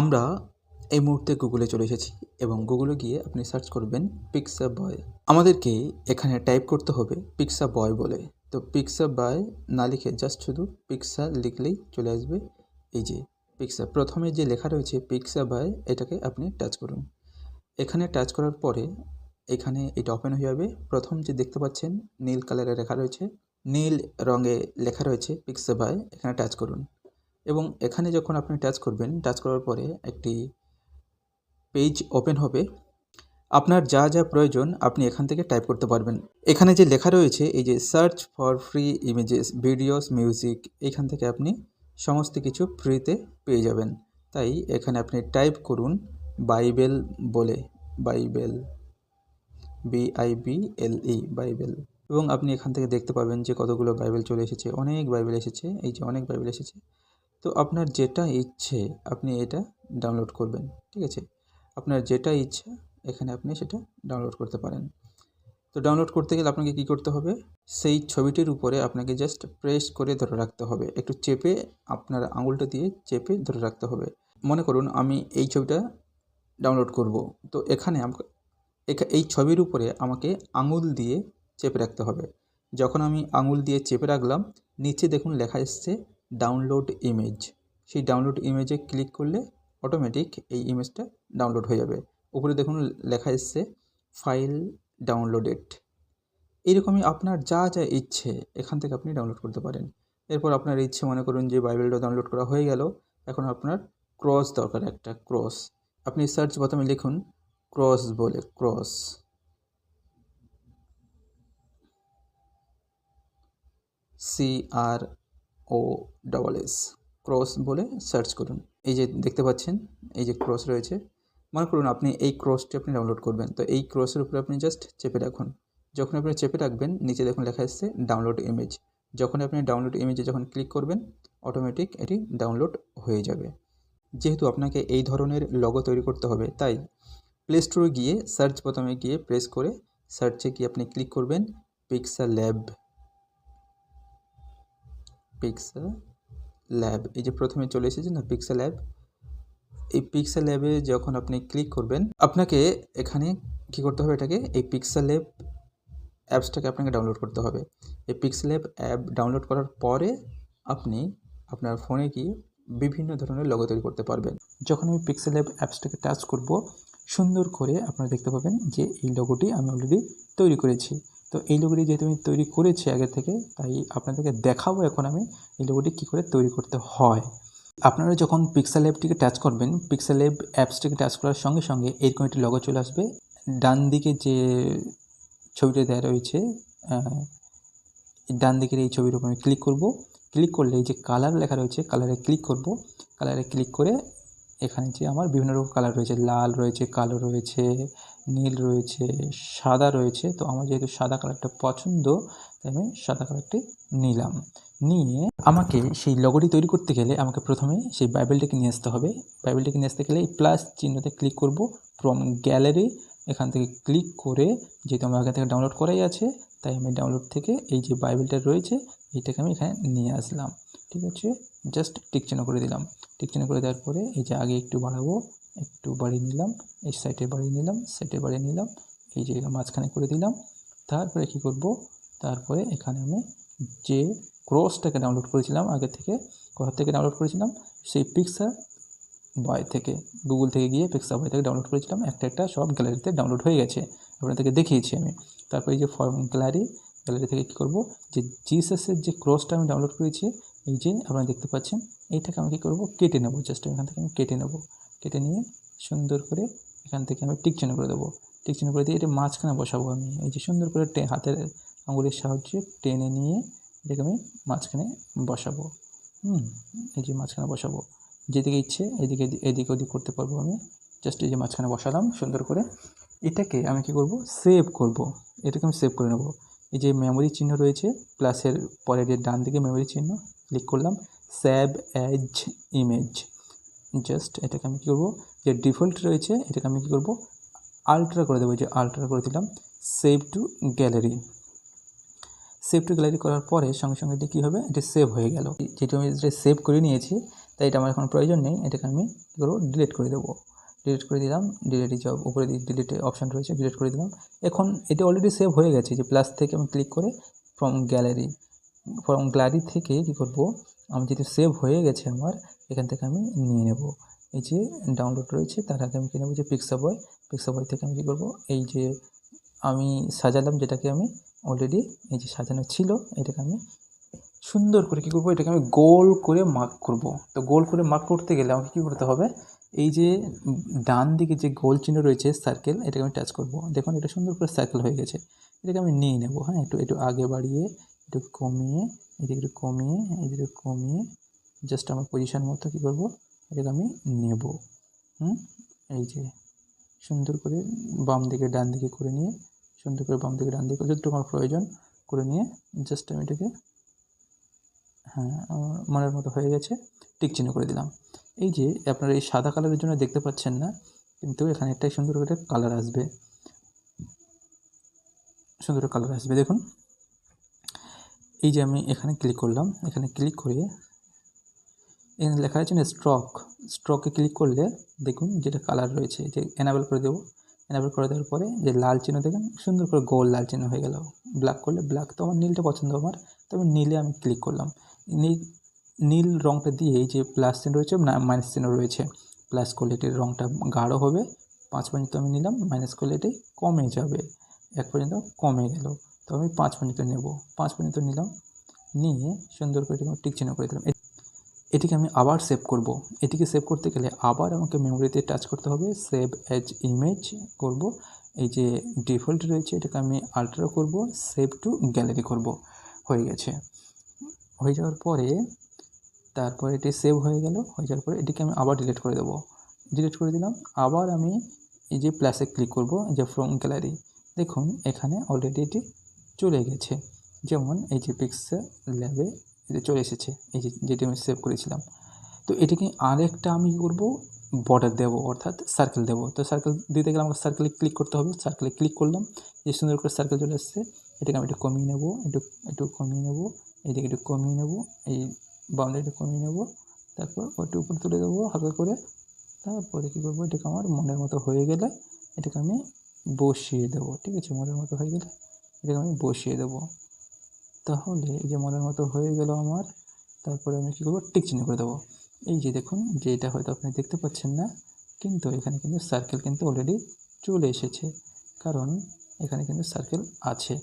আমরা এই মুহূর্তে গুগলে চলে এসেছি এবং গুগলে গিয়ে আপনি সার্চ করবেন পিক্সা বয় আমাদেরকে এখানে টাইপ করতে হবে পিক্সা বয় বলে। তো পিক্সা বয় না লিখে জাস্ট শুধু পিক্সা লিখলেই চলে আসবে। এই যে পিক্সা প্রথমে যে লেখা রয়েছে পিক্সা বয় এটাকে আপনি টাচ করুন। এখানে টাচ করার পরে এখানে এটা ওপেন হয়ে যাবে। প্রথম যে দেখতে পাচ্ছেন, নীল কালারে লেখা রয়েছে। নীল রঙে লেখা রয়েছে পিক্সা বয় এখানে টাচ করুন। এবং এখানে যখন আপনি টাচ করবেন টাচ করার পরে একটি পেজ ওপেন হবে। আপনার যা যা প্রয়োজন আপনি এখান থেকে টাইপ করতে পারবেন। এখানে যে লেখা রয়েছে, এই যে search for free images videos music এইখান থেকে আপনি সমস্ত কিছু ফ্রিতে পেয়ে যাবেন। তাই এখানে আপনি টাইপ করুন বাইবেল বলে বাইবেল বিআইবিএলই বাইবেল এবং আপনি এখান থেকে দেখতে পাবেন যে কতগুলো বাইবেল চলে এসেছে, অনেক বাইবেল এসেছে, এই যে অনেক বাইবেল এসেছে। তো আপনার যেটা ইচ্ছে আপনি এটা ডাউনলোড করবেন, ঠিক আছে? আপনার যেটা ইচ্ছা এখানে আপনি সেটা ডাউনলোড করতে পারেন। তো ডাউনলোড করতে গেলে আপনাকে কী করতে হবে? সেই ছবিটির উপরে আপনাকে জাস্ট প্রেস করে ধরে রাখতে হবে। একটু চেপে আপনার আঙুলটা দিয়ে চেপে ধরে রাখতে হবে। মনে করুন আমি এই ছবিটা ডাউনলোড করব। তো এখানে এই ছবির উপরে আমাকে আঙুল দিয়ে চেপে রাখতে হবে। যখন আমি আঙুল দিয়ে চেপে রাখলাম, নিচে দেখুন লেখা এসছে ডাউনলোড ইমেজ সেই ডাউনলোড ইমেজে ক্লিক করলে অটোমেটিক এই ইমেজটা ডাউনলোড হয়ে যাবে। উপরে দেখুন লেখা এসছে ফাইল ডাউনলোডেড এইরকমই আপনার যা যা ইচ্ছে এখান থেকে আপনি ডাউনলোড করতে পারেন। এরপর আপনার ইচ্ছে মনে করুন যে বাইবেলটা ডাউনলোড করা হয়ে গেল, এখন আপনার ক্রস দরকার একটা ক্রস আপনি সার্চ প্রথমে লিখুন ক্রস বলে cross C R O double S cross বলে সার্চ করুন। এই যে দেখতে পাচ্ছেন, এই যে ক্রস রয়েছে। মনে করুন আপনি এই ক্রসটি আপনি ডাউনলোড করবেন। তো এই ক্রসের উপরে আপনি জাস্ট চেপে রাখুন। যখন আপনি চেপে রাখবেন, নিচে দেখুন লেখা এসছে ডাউনলোড ইমেজ যখন আপনি ডাউনলোড ইমেজে যখন ক্লিক করবেন অটোমেটিক এটি ডাউনলোড হয়ে যাবে। যেহেতু আপনাকে এই ধরনের লগো তৈরি করতে হবে, তাই প্লে স্টোরে গিয়ে সার্চ বোতামে গিয়ে প্রেস করে সার্চে গিয়ে আপনি ক্লিক করবেন পিক্সা ল্যাব পিক্সা ল্যাব এই যে প্রথমে চলে এসেছে না পিক্সা ল্যাব এই পিক্সা ল্যাবে যখন আপনি ক্লিক করবেন, আপনাকে এখানে কী করতে হবে এটাকে? এই পিক্সা ল্যাব অ্যাপসটাকে আপনাকে ডাউনলোড করতে হবে। এই পিক্সেল অ্যাপ অ্যাপ ডাউনলোড করার পরে আপনি আপনার ফোনে গিয়ে বিভিন্ন ধরনের লগো তৈরি করতে পারবেন। যখন আমি পিক্সেল অ্যাপ অ্যাপসটাকে টাচ করব, সুন্দর করে আপনারা দেখতে পাবেন যে এই লোগোটি আমি অলরেডি তৈরি করেছি। তো এই লোগোটি যেহেতু আমি তৈরি করেছি আগে থেকে, তাই আপনাদেরকে দেখাবো এখন আমি এই লোগোটি কী করে তৈরি করতে হয়। আপনারা যখন পিক্সেল অ্যাপটিকে টাচ করবেন পিক্সেল অ্যাপ অ্যাপসটিকে টাচ করার সঙ্গে সঙ্গে এরকম একটি লগো চলে আসবে। ডান দিকে যে ছবিটা দেওয়া রয়েছে ডান দিকের এই ছবির উপর আমি ক্লিক করব। ক্লিক করলে এই যে কালার লেখা রয়েছে কালারে ক্লিক করব। কালারে ক্লিক করে এখানে যে আমার বিভিন্ন রকম কালার রয়েছে, লাল রয়েছে, কালো রয়েছে নীল রয়েছে, সাদা রয়েছে। তো আমার যেহেতু সাদা কালারটা পছন্দ, তাই আমি সাদা কালারটি নিলাম। নিয়ে আমাকে সেই লগোটি তৈরি করতে গেলে আমাকে প্রথমে সেই বাইবেলটাকে নিয়ে আসতে হবে। বাইবেলটাকে নিয়ে আসতে গেলে এই প্লাস চিহ্নতে ক্লিক করব। ফ্রম গ্যালারি এখান থেকে ক্লিক করে যেহেতু আমার আগে থেকে ডাউনলোড করাই আছে, তাই আমি ডাউনলোড থেকে এই যে বাইবেলটা রয়েছে, এইটাকে আমি এখানে নিয়ে আসলাম। ঠিক আছে? জাস্ট টিক করে দিলাম। টিক করে দেওয়ার পরে এই যে আগে একটু বাড়াবো। একটু বাড়িয়ে নিলাম, এই সাইডে বাড়িয়ে নিলাম সাইডে বাড়িয়ে নিলাম, এই যে মাঝখানে করে দিলাম। তারপরে কী করব? তারপরে এখানে আমি যে ক্রসটাকে ডাউনলোড করেছিলাম আগে থেকে, কোথা থেকে ডাউনলোড করেছিলাম? সেই পিকচার বয় থেকে গুগল থেকে গিয়ে পিক্সা বয় থেকে ডাউনলোড করেছিলাম। একটা একটা সব গ্যালারিতে ডাউনলোড হয়ে গেছে। আপনাদেরকে দেখিয়েছি আমি। তারপরে এই যে ফর্ম গ্যালারি গ্যালারি থেকে কী করব? যে জিসাসের যে ক্রসটা আমি ডাউনলোড করেছি, এই যে আপনারা দেখতে পাচ্ছেন এইটাকে আমি কী করব? কেটে নেব। জাস্ট এখান থেকে আমি কেটে নেব। কেটে নিয়ে সুন্দর করে এখান থেকে আমি টিক করে দেবো। টিক করে দিয়ে এটা মাঝখানে বসাবো আমি। এই যে সুন্দর করে হাতের আঙুলের সাহায্যে টেনে নিয়ে এটাকে আমি মাঝখানে বসাবো। হুম, এই যে মাঝখানে বসাবো। যেদিকে ইচ্ছে এদিকে এদিক ওদিক করতে পারব আমি। জাস্ট এই যে মাঝখানে বসালাম সুন্দর করে। এটাকে আমি কি করব? সেভ করব। এটাকে আমি সেভ করে নেব। এই যে মেমোরি চিহ্ন রয়েছে প্লাসের পরে যে ডান দিকে মেমোরি চিহ্ন ক্লিক করলাম সেভ অ্যাজ ইমেজ জাস্ট এটাকে আমি কী করব? যে ডিফল্ট রয়েছে, এটাকে আমি কী করব? আলট্রা করে দেবো যে আলট্রা করে দিলাম save to gallery save to gallery করার পরে সঙ্গে সঙ্গে এটি কী হবে? এটি সেভ হয়ে গেল। যেটা আমি যেটা সেভ করে নিয়েছি, তাই এটা আমার এখন প্রয়োজন নেই, এটাকে আমি কী করব? ডিলিট করে দেবো। ডিলিট করে দিলাম ডিলিট জব উপরে ডিলিট অপশান রয়েছে ডিলিট করে দিলাম। এখন এটা অলরেডি সেভ হয়ে গেছে, যে প্লাস থেকে আমি ক্লিক করে ফ্রম গ্যালারি ফ্রম গ্যালারি থেকে কী করব? আমি যেহেতু সেভ হয়ে গেছে আমার এখান থেকে আমি নিয়ে নেব। এই যে ডাউনলোড রয়েছে, তার আগে আমি কী নেব যে পিক্সা বয় পিক্সা বয় থেকে আমি কী করব? এই যে আমি সাজালাম, যেটাকে আমি অলরেডি এই যে সাজানো ছিল, এটাকে আমি সুন্দর করে কী করব? এটাকে আমি গোল করে মার্ক করব। তো গোল করে মার্ক করতে গেলে আমাকে কী করতে হবে? এই যে ডান দিকে যে গোল চিহ্ন রয়েছে সার্কেল এটাকে আমি টাচ করব। দেখুন, এটা সুন্দর করে সার্কেল হয়ে গেছে। এটাকে আমি নিয়ে নেব। হ্যাঁ একটু একটু আগে বাড়িয়ে, একটু কমিয়ে, এদিকে একটু কমিয়ে, এদিকে কমিয়ে জাস্ট আমার পজিশন মতো কী করব? এটাকে আমি নেব। হুম? এই যে, সুন্দর করে বাম দিকে, ডান দিকে করে নিয়ে, সুন্দর করে বাম দিকে, ডান দিকে যতটুকু আমার প্রয়োজন করে নিয়ে জাস্ট আমি এটাকে হ্যাঁ আমার মনের মতো হয়ে গেছে, টিক চিহ্ন করে দিলাম। এই যে, আপনারা এই সাদা কালারের জন্য দেখতে পাচ্ছেন না, কিন্তু এখানে একটাই সুন্দর করে কালার আসবে। সুন্দর কালার আসবে, দেখুন। এই যে আমি এখানে ক্লিক করলাম, এখানে ক্লিক করে এখানে লেখা আছে না স্ট্রক স্ট্রকে ক্লিক করলে দেখুন যেটা কালার রয়েছে, যে এনাবেল করে দেবো। এনাবেল করে দেওয়ার পরে যে লাল চিহ্ন দেখেন, সুন্দর করে গোল লাল চিহ্ন হয়ে গেল। ব্ল্যাক করলে ব্ল্যাক তো আমার নীলটা পছন্দ আমার তবে নীলে আমি ক্লিক করলাম। নীল নীল রঙটা দিয়ে এই যে প্লাস চিহ্ন রয়েছে, না মাইনাস চিহ্ন রয়েছে প্লাস করলে এটির রঙটা গাঢ় হবে। পাঁচ পর্যন্ত আমি নিলাম মাইনাস করলে এটি কমে যাবে। এক পর্যন্ত কমে গেল। তো আমি পাঁচ পর্যন্ত নেব। পাঁচ পর্যন্ত নিলাম, নিয়ে সুন্দর করে টিক চিহ্ন করে দিলাম। এটিকে আমি আবার সেভ করব। এটিকে সেভ করতে গেলে আবার আমাকে মেমোরিতে টাচ করতে হবে। সেভ অ্যাজ ইমেজ করব। এই যে ডিফল্ট রয়েছে, এটাকে আমি আল্ট্রা করব। সেভ টু গ্যালারি করব। হয়ে গেছে। হয়ে যাওয়ার পরে, তারপরে এটি সেভ হয়ে গেল। হয়ে যাওয়ার পরে এটিকে আমি আবার ডিলিট করে দেবো। ডিলিট করে দিলাম। আবার আমি এই যে প্লাসে ক্লিক করব যে ফ্রম গ্যালারি দেখুন, এখানে অলরেডি এটি চলে গেছে। যেমন এই যে পিক্সেল ল্যাবে এটা চলে এসেছে, এই যে যেটি আমি সেভ করেছিলাম। তো এটিকে আরেকটা আমি কী করব? বর্ডার দেবো, অর্থাৎ সার্কেল দেবো। তো সার্কেল দিতে গেলে আমাকে সার্কেলে ক্লিক করতে হবে। সার্কেলে ক্লিক করলাম যে সুন্দর করে সার্কেল চলে এসছে। এটাকে আমি একটু কমিয়ে নেব, একটু একটু কমিয়ে নেব এইদিকে একটু কমিয়ে নেব, এই বাউন্ডারি একটু কমিয়ে নেব, তারপর ওইটা উপরে তুলে দেবো হালকা করে। তারপরে কী করব? এটাকে আমার মনের মতো হয়ে গেলে এটাকে আমি বসিয়ে দেবো, ঠিক আছে? মনের মতো হয়ে গেলে এটাকে আমি বসিয়ে দেবো। তাহলে এই যে মনের মতো হয়ে গেল আমার, তারপরে আমি কী করব? টিক চিহ্ন করে দেবো। এই যে দেখুন যে এটা হয়তো আপনি দেখতে পাচ্ছেন না, কিন্তু এখানে কিন্তু সার্কেল কিন্তু অলরেডি চলে এসেছে। কারণ এখানে কিন্তু সার্কেল আছে।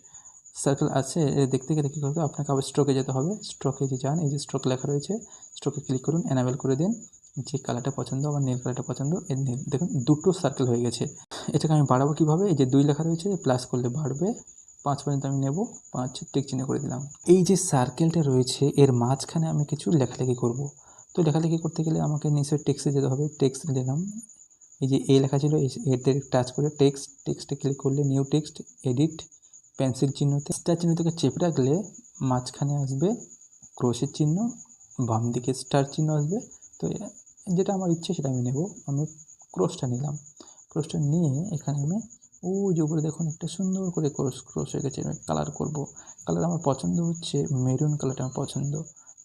সার্কেল আছে দেখতে গেলে কী করবে? আপনাকে আবার স্ট্রোকে যেতে হবে। স্ট্রোকে যে যান, এই যে স্ট্রোক লেখা রয়েছে স্ট্রোকে ক্লিক করুন এনাবেল করে দিন। যে কালারটা পছন্দ আমার নীল কালারটা পছন্দ, এর নীল দেখুন, দুটো সার্কেল হয়ে গেছে। এটাকে আমি বাড়াবো কীভাবে? এই যে দুই লেখা রয়েছে প্লাস করলে বাড়বে। পাঁচ পর্যন্ত আমি নেব, পাঁচ টিক চিহ্ন করে দিলাম। এই যে সার্কেলটা রয়েছে, এর মাঝখানে আমি কিছু লেখালেখি করব। তো লেখালেখি করতে গেলে আমাকে নিচের টেক্সে যেতে হবে। টেক্সট দিলাম। এই যে এ লেখা ছিল এতে টাচ করে টেক্সট টেক্সটে ক্লিক করলে নিউ টেক্সট এডিট পেন্সিল চিহ্নতে। স্টার চিহ্ন থেকে চেপে রাখলে মাঝখানে আসবে ক্রোশের চিহ্ন, বাম দিকে স্টার চিহ্ন আসবে। তো যেটা আমার ইচ্ছে সেটা আমি নেব। আমি ক্রসটা নিলাম। ক্রসটা নিয়ে এখানে আমি ওই যে উপরে দেখুন একটা সুন্দর করে ক্রস ক্রস হয়ে গেছে, আমি কালার করব। কালার আমার পছন্দ হচ্ছে মেরুন কালারটা আমার পছন্দ।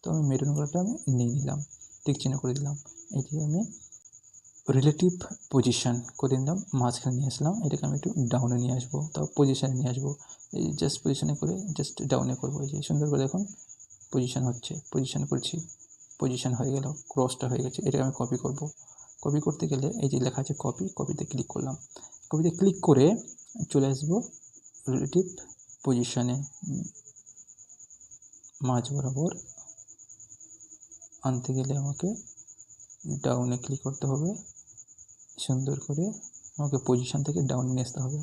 তো আমি মেরুন কালারটা আমি নিয়ে নিলাম টিক চিহ্ন করে দিলাম। এটি আমি রিলেটিভ পজিশন করে নিলাম মাঝখানে নিয়ে আসলাম। এটাকে আমি একটু ডাউনে নিয়ে আসব, তাও পজিশানে নিয়ে আসব। এই জাস্ট পজিশানে করে জাস্ট ডাউনে করব। এই যে সুন্দর করে দেখুন পজিশান হচ্ছে পজিশান করছি পজিশন হয়ে গেল ক্রসটা হয়ে গেছে। এটাকে আমি কপি করব। কপি করতে গেলে এই যে লেখা আছে কপি কপিতে ক্লিক করলাম। কপিতে ক্লিক করে চলে আসব রিলেটিভ পজিশানে মাঝ বরাবর। আনতে গেলে আমাকে ডাউনে ক্লিক করতে হবে। সুন্দর করে আমাকে পজিশান থেকে ডাউনে নিয়ে আসতে হবে।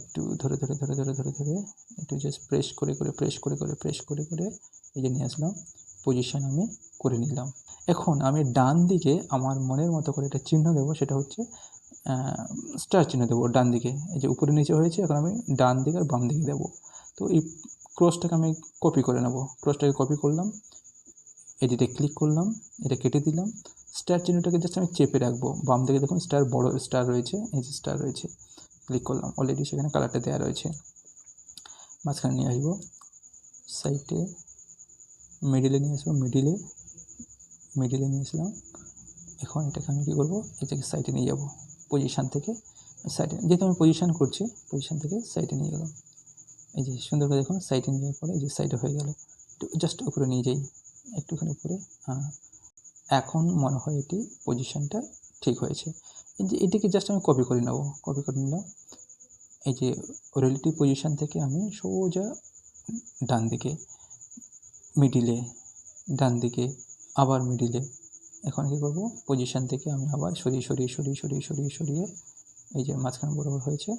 একটু ধরে ধরে ধরে ধরে ধরে ধরে, একটু জাস্ট প্রেস করে করে প্রেস করে করে প্রেস করে করে এই যে নিয়ে আসলাম পজিশান আমি করে নিলাম। এখন আমি ডান দিকে আমার মনের মতো করে একটা চিহ্ন দেবো, সেটা হচ্ছে স্টার চিহ্ন দেবো ডান দিকে। এই যে উপরে নিচে হয়েছে, এখন আমি ডান দিকে আর বাম দিকে দেবো। তো এই ক্রসটাকে আমি কপি করে নেব। ক্রসটাকে কপি করলাম এডিটে ক্লিক করলাম, এটা কেটে দিলাম। স্টার চিহ্নটাকে জাস্ট আমি চেপে রাখব। বাম দিকে দেখুন স্টার বড় স্টার রয়েছে, এই যে স্টার রয়েছে ক্লিক করলাম। অলরেডি সেখানে কালারটা দেওয়া রয়েছে। মাঝখানে নিয়ে আসব সাইডে মিডিলে নিয়ে আসব মিডিলে মিডিলে নিয়ে আসলাম। এখন এটাকে আমি কী করব? এটাকে সাইডে নিয়ে যাব। পজিশান থেকে সাইডে যেহেতু আমি পজিশান করছি পজিশান থেকে সাইডে নিয়ে গেলাম। এই যে সুন্দর করে দেখুন সাইডে নিয়ে যাওয়ার পরে এই যে সাইডে হয়ে গেল। একটু জাস্ট উপরে নিয়ে যাই, একটুখানি উপরে। এখন মনে হয় এটি পজিশানটা ঠিক হয়েছে। এই যে এটিকে জাস্ট আমি কপি করে নেব কপি করে নিলাম। এই যে রিলেটিভ পজিশান থেকে আমি সোজা ডান দিকে মিডিলে ডান দিকে, আবার মিডিলে এখন কী করব? পজিশান থেকে আমি আবার সরিয়ে সরিয়ে সরিয়ে সরিয়ে সরিয়ে সরিয়ে এই যে মাঝখানে বরাবর হয়েছে,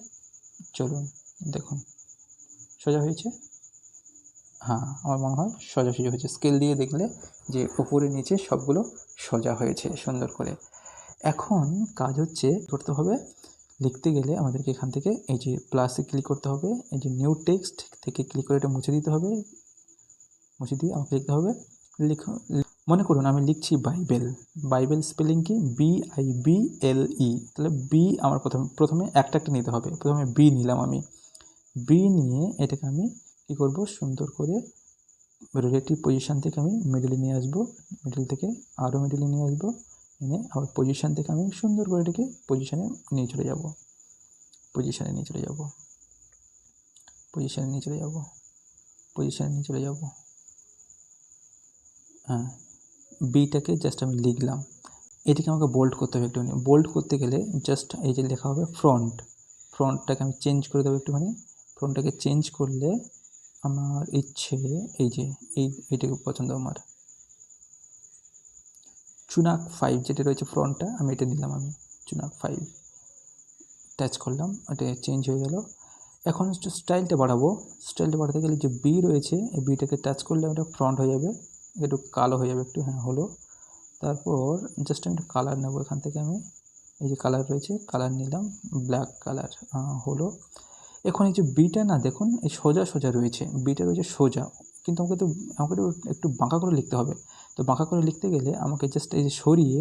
চলুন দেখুন। সোজা হয়েছে? হ্যাঁ আমার মনে হয় সোজা সোজা হয়েছে। স্কেল দিয়ে দেখলে যে উপরে, নিচে সবগুলো সোজা হয়েছে, সুন্দর করে। এখন কাজ হচ্ছে করতে হবে, লিখতে গেলে আমাদেরকে এখান থেকে এই যে প্লাসে ক্লিক করতে হবে, এই যে নিউ টেক্সট থেকে ক্লিক করে এটা মুছে দিতে হবে। মুছে দিয়ে আমাকে লিখতে হবে লিখ মনে করুন আমি লিখছি বাইবেল। বাইবেল স্পেলিং কি? B I B L E তাহলে বি আমার প্রথমে প্রথমে একটা একটা নিতে হবে। প্রথমে বি নিলাম আমি। বি নিয়ে এটাকে আমি কী করব? সুন্দর করে রিলেটিভ পজিশান থেকে আমি মিডলে নিয়ে আসব। মিডল থেকে আরও মিডলে নিয়ে আসব। এনে আবার পজিশান থেকে আমি সুন্দর করে এটাকে পজিশানে নিয়ে চলে যাব। পজিশানে নিয়ে চলে যাব। পজিশানে নিয়ে চলে যাব। পজিশানে নিয়ে চলে যাব। হ্যাঁ। বিটাকে জাস্ট আমি লিখলাম। এটিকে আমাকে বোল্ড করতে হবে একটুখানি। বোল্ড করতে গেলে জাস্ট এই যে লেখা হবে ফ্রন্ট ফ্রন্টটাকে আমি চেঞ্জ করে দেবো একটুখানি। ফ্রন্টটাকে চেঞ্জ করলে আমার ইচ্ছে এই যে, এই, এইটাকে পছন্দ আমার। চুনাক ফাইভ যেটা রয়েছে ফ্রন্টটা আমি এটা নিলাম আমি। চুনাক ফাইভ টাচ করলাম, এটা চেঞ্জ হয়ে গেল। এখন স্টাইলটা বাড়াবো। স্টাইলটা বাড়াতে গেলে যে বি রয়েছে, এই বিটাকে টাচ করলে ওটা ফ্রন্ট হয়ে যাবে। একটু কালো হয়ে যাবে একটু হ্যাঁ হলো তারপর জাস্ট আমি একটু কালার নেব এখান থেকে আমি। এই যে কালার রয়েছে কালার নিলাম ব্ল্যাক কালার হলো। এখন এই যে বিটা না, দেখুন, এই সোজা সোজা রয়েছে। বিটা রয়েছে সোজা। কিন্তু আমাকে তো আমাকে তো একটু বাঁকা করে লিখতে হবে। তো বাঁকা করে লিখতে গেলে আমাকে জাস্ট এই যে সরিয়ে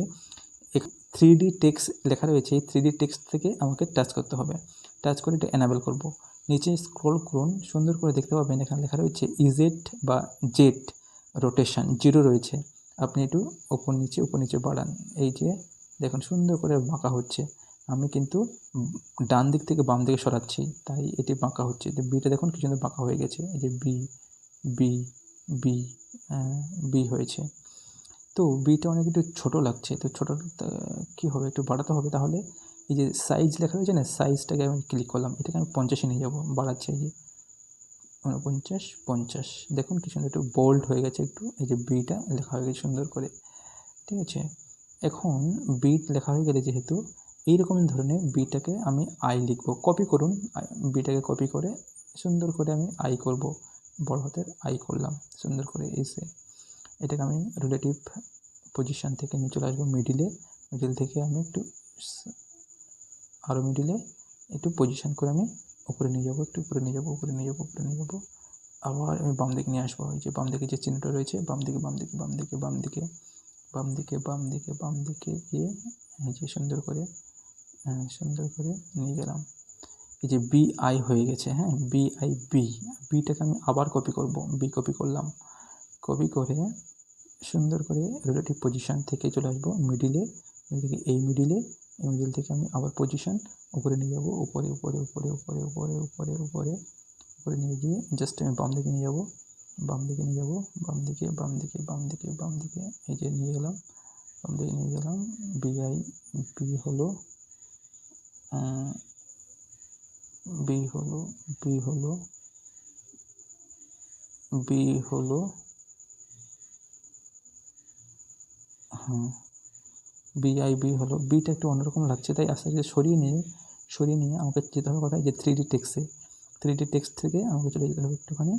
এক থ্রি ডি টেক্স লেখা রয়েছে, এই থ্রি ডি টেক্স থেকে আমাকে টাচ করতে হবে। টাচ করে এটা এনাবেল করব। নিচে স্ক্রল করুন, সুন্দর করে দেখতে পাবেন, এখানে লেখা রয়েছে ইজেট বা জেট রোটেশন জিরো রয়েছে। আপনি একটু ওপর নিচে, উপর নিচে বাড়ান। এই যে, দেখুন, সুন্দর করে বাঁকা হচ্ছে। আমি কিন্তু ডান দিক থেকে বাম দিকে সরাচ্ছি, তাই এটি বাঁকা হচ্ছে। তো বিটা দেখুন, কি সুন্দর বাঁকা হয়ে গেছে। এই যে বি বি বি বি হয়েছে। তো বিটা অনেক একটু ছোটো লাগছে। তো, ছোটো কী হবে? একটু বাড়াতে হবে তাহলে? এই যে সাইজ লেখা রয়েছে না সাইজটাকে আমি ক্লিক করলাম। এটাকে আমি পঞ্চাশে নিয়ে যাব, বাড়াচ্ছে। এই যে উনপঞ্চাশ পঞ্চাশ দেখুন কি সুন্দর, একটু বোল্ড হয়ে গেছে একটু। এই যে বিটা লেখা হয়ে গেছে সুন্দর করে। ঠিক আছে? এখন বিট লেখা হয়ে গেলে যেহেতু এইরকম ধরনের বিটাকে আমি আই লিখব। কপি করুন। বিটাকে কপি করে সুন্দর করে আমি আই করব। বড় হাতের আই করলাম। সুন্দর করে এসে এটাকে আমি রিলেটিভ পজিশান থেকে নিয়ে চলে আসব মিডিলে মিডিল থেকে আমি একটু আরও মিডিলে একটু পজিশান করে আমি উপরে নিয়ে যাব, একটু উপরে নিয়ে যাব, উপরে নিয়ে যাব, উপরে নিয়ে যাব। আবার আমি বাম দিকে নিয়ে আসব এই যে বাম দিকে যে চিহ্নটা রয়েছে, বাম দিকে বাম দিকে বাম দিকে বাম দিকে বাম দিকে বাম দিকে বাম দিকে গিয়ে এই যে সুন্দর করে সুন্দর করে নিয়ে গেলাম। এই যে বি আই হয়ে গেছে হ্যাঁ বি আই বি বিটাকে আমি আবার কপি করব বি কপি করলাম। কপি করে সুন্দর করে রিলেটিভ পজিশান থেকে চলে আসব মিডিলে এই মিডিলে এই মিডিল থেকে আমি আবার পজিশান উপরে নিয়ে যাব, উপরে উপরে উপরে উপরে উপরে উপরে উপরে উপরে নিয়ে গিয়ে জাস্ট আমি বাম দিকে নিয়ে যাব, বাম দিকে নিয়ে যাব, বাম দিকে বাম দিকে বাম দিকে বাম দিকে, এই যে নিয়ে গেলাম, বাম দিকে নিয়ে গেলাম বিআই বি হলো বি হলো বি হলো বি হলো হ্যাঁ বিআইবি হলো বিটা একটু অন্যরকম লাগছে, তাই আস্তে আস্তে সরিয়ে নিয়ে সরিয়ে নিয়ে আমাকে যেতে হবে কোথায়? যে থ্রি ডি টেক্সে থ্রি ডি টেক্সট থেকে আমাকে চলে যেতে হবে একটুখানি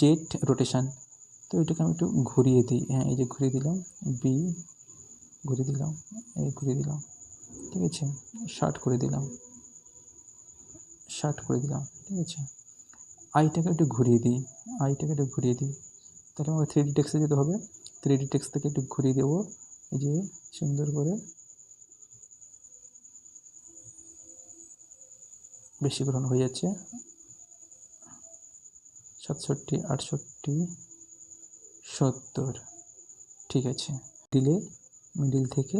জেট রোটেশান তো এটাকে আমি একটু ঘুরিয়ে দিই। হ্যাঁ এই যে ঘুরিয়ে দিলাম বি ঘুরিয়ে দিলাম, এই ঘুরিয়ে দিলাম, ঠিক আছে? শার্ট করে দিলাম শার্ট করে দিলাম, ঠিক আছে? আইটাকে একটু ঘুরিয়ে দিই আইটাকে একটু ঘুরিয়ে দিই। তাহলে আমাকে থ্রি ডি টেক্সে যেতে হবে। থ্রি ডি টেক্সট থেকে একটু ঘুরিয়ে দেবো। এই যে সুন্দর করে বেশি গ্রহণ হয়ে যাচ্ছে। সাতষট্টি, আটষট্টি, সত্তর। ঠিক আছে। দিলে মিডিল থেকে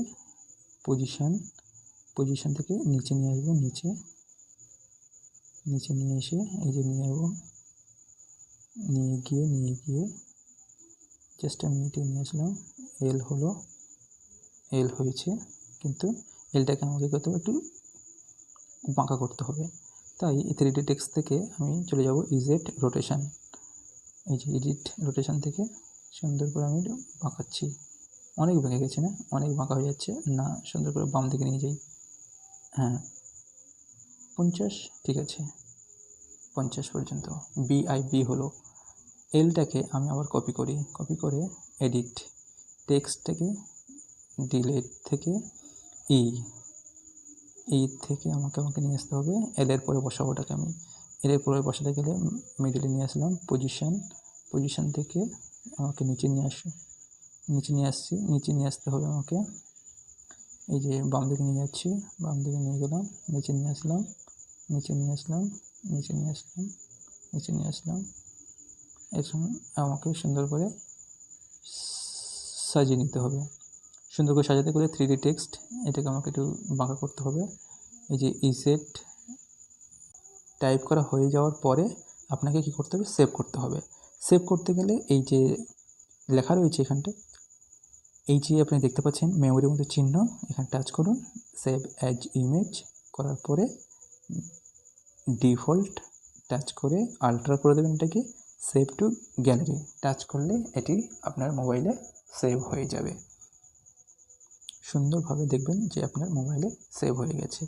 পজিশান পজিশান থেকে নিচে নিয়ে আসব, নিচে নিচে নিয়ে এসে এই যে নিয়ে আসব, নিয়ে গিয়ে নিয়ে গিয়ে জাস্ট আমি এটি নিয়ে আসলাম। এল হলো এল হয়েছে, কিন্তু এলটাকে আমাকে করতে একটু বাঁকা করতে হবে। তাই থ্রি ডি টেক্সট থেকে আমি চলে যাব ইজেট রোটেশন এই যে এডিট রোটেশন থেকে সুন্দর করে আমি বাঁকাচ্ছি। অনেক বেঁকে গেছে না? অনেক বাঁকা হয়ে যাচ্ছে। না, সুন্দর করে বাম দিকে নিয়ে যাই। হ্যাঁ। পঞ্চাশ? ঠিক আছে। পঞ্চাশ পর্যন্ত। বি আই বি হলো। এলটাকে আমি আবার কপি করি। কপি করে এডিট টেক্সট থেকে ডিলেট থেকে ই ই থেকে আমাকে আমাকে নিয়ে আসতে হবে। এলের পরে বসাবো ওটাকে আমি। এলের পরে বসাতে গেলে মিডিলে নিয়ে আসলাম পজিশন পজিশন থেকে আমাকে নিচে নিয়ে আস, নিচে নিয়ে আসছি। নিচে নিয়ে আসতে হবে আমাকে। এই যে বাম দিকে নিয়ে যাচ্ছি, বাম দিকে নিয়ে গেলাম, নিচে নিয়ে আসলাম, নিচে নিয়ে আসলাম, নিচে নিয়ে আসলাম, নিচে নিয়ে আসলাম। এখন আমাকে সুন্দর করে সাজিয়ে নিতে হবে। সুন্দর করে সাজাতে গেলে থ্রি ডি টেক্সট এটাকে আমাকে একটু বাঁকা করতে হবে। এই যে ইসেট টাইপ করা হয়ে যাওয়ার পরে আপনাকে কী করতে হবে? সেভ করতে হবে। সেভ করতে গেলে এই যে লেখা রয়েছে এখানটা, এই যে আপনি দেখতে পাচ্ছেন মেমোরির মধ্যে চিহ্ন, এখানে টাচ করুন সেভ অ্যাজ ইমেজ করার পরে ডিফল্ট টাচ করে আল্ট্রা করে দেবেন এটাকে সেভ টু গ্যালারি টাচ করলে এটি আপনার মোবাইলে সেভ হয়ে যাবে। সুন্দরভাবে দেখবেন যে আপনার মোবাইলে সেভ হয়ে গেছে।